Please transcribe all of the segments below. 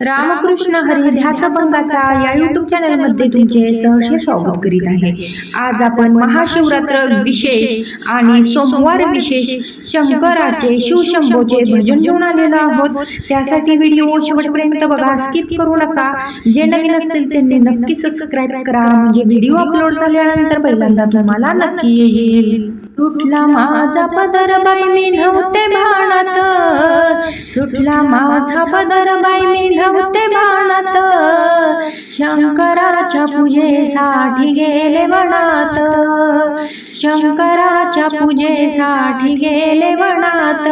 रामकृष्ण हरी ध्यासभंगाचा या युट्यूब चॅनलमध्ये तुमचे सहर्ष स्वागत करीत आहे. आज आपण महाशिवरात्र विशेष आणि सोमवार विशेष शंकराचे शिवशंभोचे भजन घेऊन आलेलो आहोत. त्यासाठी व्हिडिओ शेवटपर्यंत बघा स्किप करू नका. जे नवीन असतील त्यांनी नक्की सबस्क्राईब करा. म्हणजे व्हिडिओ अपलोड झाल्यानंतर पहिल्यांदा तुम्हाला नक्की येईल. तुटला माझा पदर बाई मी नव्हते भाणात सुटला माझा पदर बाई मी नव्हते बाणात शंकराच्या पूजेसाठी गेले वनात. शंकराच्या पूजेसाठी गेले वनात.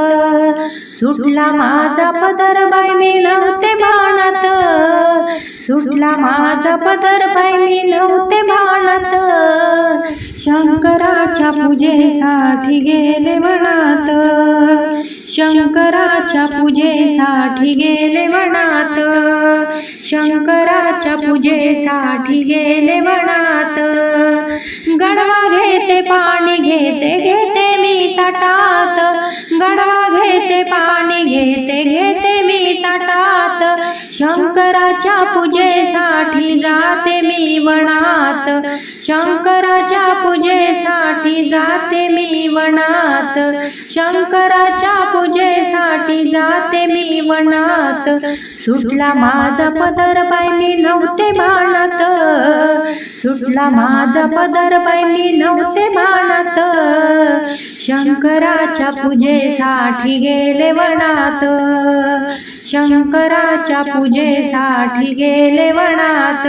सुटला माझा पदर बाई मी नव्हते बाणात सुटला माझा पदर बाई मी नव्हते बाणात शंकराच्या पूजेसाठी गेले वनात. शंकराच्या पूजेसाठी गेले वनात. शंकराच्या पूजेसाठी गेले वनात. गडवा घेते पाणी घेते घेते मी तटात. गडवा घेते पाणी घे तटात शंकराच्या पूजेसाठी जाते मी वनात. शंकराच्या पूजेसाठी जाते मी वनात. शंकराच्या पूजेसाठी जाते मी वनात. सुटला माझा पदर बाई मी नव्हते भानात सुटला माझा पदर बाई मी नव्हते भाणात शंकराच्या पूजेसाठी गेले वनात. शंकराच्या पूजेसाठी गेले वनात.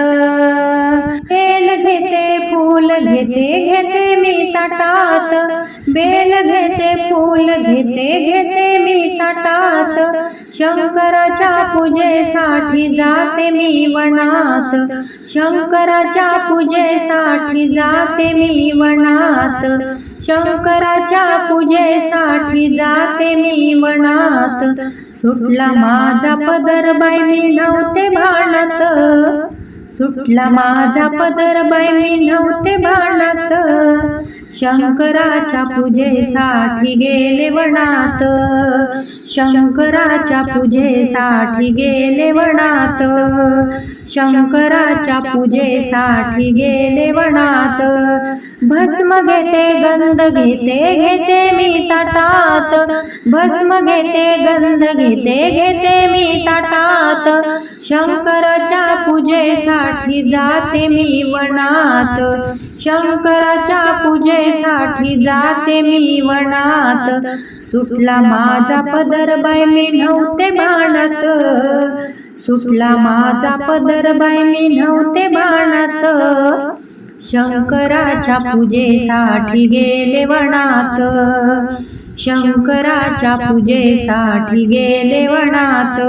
तेल घेते फूल घेते घेते मी ताटात. बेल घेते फूल घेते घेते मी तटात. शंकराच्या पूजेसाठी जाते मी वनात. शंकराच्या पूजेसाठी जाते मी वनात. शंकराच्या पूजेसाठी जाते मी वनात. सुटला माझा पदर बाई मी नव्हते भाणात सुटला माझा पदर बाई नव्हते भांडत शंकराच्या पूजेसाठी गेले वनात. शंकराच्या पूजेसाठी गेले वनात. शंकराच्या पूजेसाठी गेले वनात. भस्म घेते गंध घेते घेते मी ताटात. भस्म घेते गंध घेते घेते मी ताटात. शंकराच्या पूजेसाठी जाते मी वनात. शंकराच्या पूजेसाठी जाते मी वनात. सुटला माझा पदर बाय मी नव्हते भाणत सुटला माझा पदर बाय मी नव्हते भाणत शंकराच्या पूजेसाठी गेले वनात. शंकराच्या पूजेसाठी गेले वनात.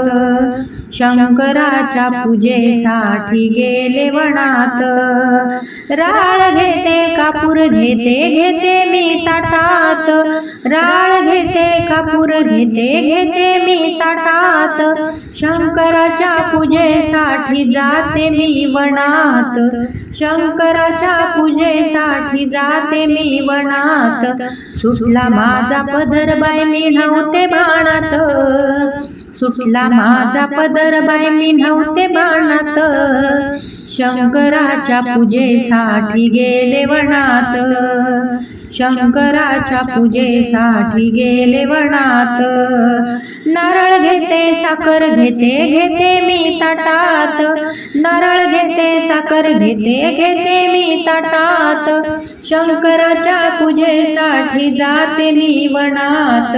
शंकराच्या पूजेसाठी गेले वनात. राळ घेते कापूर घेते घेते मी ताटात. राळ घेते कापूर घेते घेते मी ताटात. शंकराच्या पूजेसाठी जाते मी वनात शंकराच्या पूजेसाठी जाते मी वनात सुटला माझा पदर बाय मी नव्हते बाणात. सुटला माझा पदर बाय मी नव्हते बाणात. शंकराच्या पूजेसाठी गेले वनात. शंकराच्या पूजेसाठी गेले वनात. नारळ घेते साखर घेते घेते मी ताटात. नारळ घेते साखर घेते घेते मी ताटात. शंकराच्या पूजेसाठी जाते मी वनात.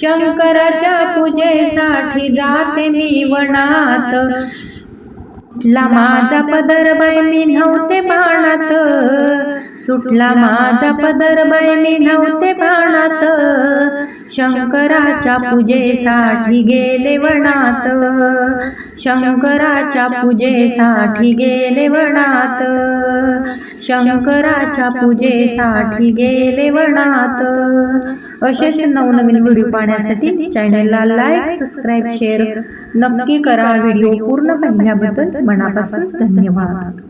शंकराच्या पूजेसाठी जाते मी वनात. माझा पदर बाई मी नव्हते भाणात सुटला माझा पदर मी नव्हते भाणात शंकराच्या पूजेसाठी गेले वनात. शंकराच्या पूजेसाठी गेले वनात. शंकराच्या पूजेसाठी गेले वनात. असेच नवनवीन व्हिडिओ पाहण्यासाठी चॅनलला लाईक सबस्क्राईब शेअर नक्की करा व्हिडिओ पूर्ण पाहिल्याबद्दल मनापासून धन्यवाद.